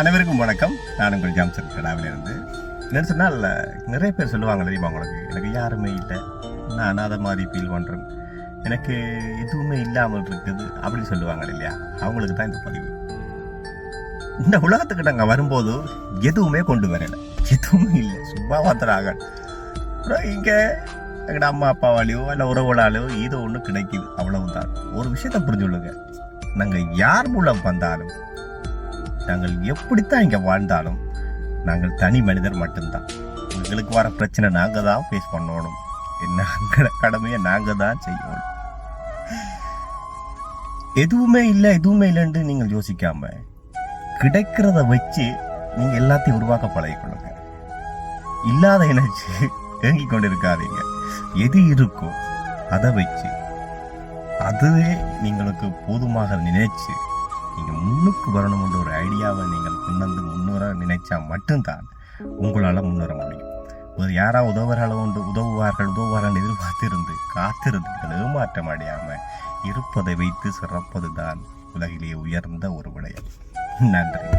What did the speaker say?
அனைவருக்கும் வணக்கம். நான் உங்கள் ஜாம்சன் கடாவிலிருந்து. என்னென்னு சொன்னால் நிறைய பேர் சொல்லுவாங்க தெரியுமா உங்களுக்கு? எனக்கு யாருமே இல்லை. நான் அதை மாதிரி ஃபீல் பண்ணுறேன் எனக்கு எதுவுமே இல்லாமல் இருக்குது அப்படின்னு சொல்லுவாங்க இல்லையா? அவங்களுக்கு தான் இந்த பதிவு. இந்த உலகத்துக்கு நாங்கள் வரும்போது எதுவுமே கொண்டு வரலை. எதுவுமே இல்லை. சும்மா மாத்திராங்க அப்புறம் இங்கே எங்கட அம்மா அப்பாவாலேயோ இல்லை உறவுகளாலோ ஏதோ ஒன்று கிடைக்குது. அவ்வளவுதான். ஒரு விஷயத்தை புரிஞ்சுள்ளுங்க நாங்கள் யார் மூலம் வந்தாலும் நாங்கள் எப்படித்தான் இங்கே வாழ்ந்தாலும் நாங்கள் தனி மனிதர் மட்டும்தான். எங்களுக்கு வர பிரச்சனை நாங்கள் தான் ஃபேஸ் பண்ணணும். நாங்கள கடமையை நாங்கள் தான் செய்யணும். எதுவுமே இல்லை எதுவுமே இல்லைன்னு நீங்கள் யோசிக்காம கிடைக்கிறத வச்சு நீங்கள் எல்லாத்தையும் உருவாக்க பழகிக்கொள்ளுங்க. இல்லாத நினைச்சு ஏங்கிக் கொண்டு இருக்காதீங்க எது இருக்கோ அதை வச்சு அதுவே நீங்களுக்கு போதுமாக நினைச்சு நீங்கள் முன்னுக்கு வரணும்ன்ற ஒரு ஐடியாவை நீங்கள் கொண்டு வந்து முன்னேற நினைச்சா மட்டும்தான் உங்களால் முன்னேற முடியும். ஒரு யாரா உதவுறாளோ ஒன்று உதவுவார்கள் உதவுவார்கள் எதிர்பார்த்திருந்து காத்திருந்து ஏமாற்றம் அடையாமல் இருப்பதை வைத்து சிறப்பதுதான் உலகிலேயே உயர்ந்த ஒரு விடயம் நன்றி.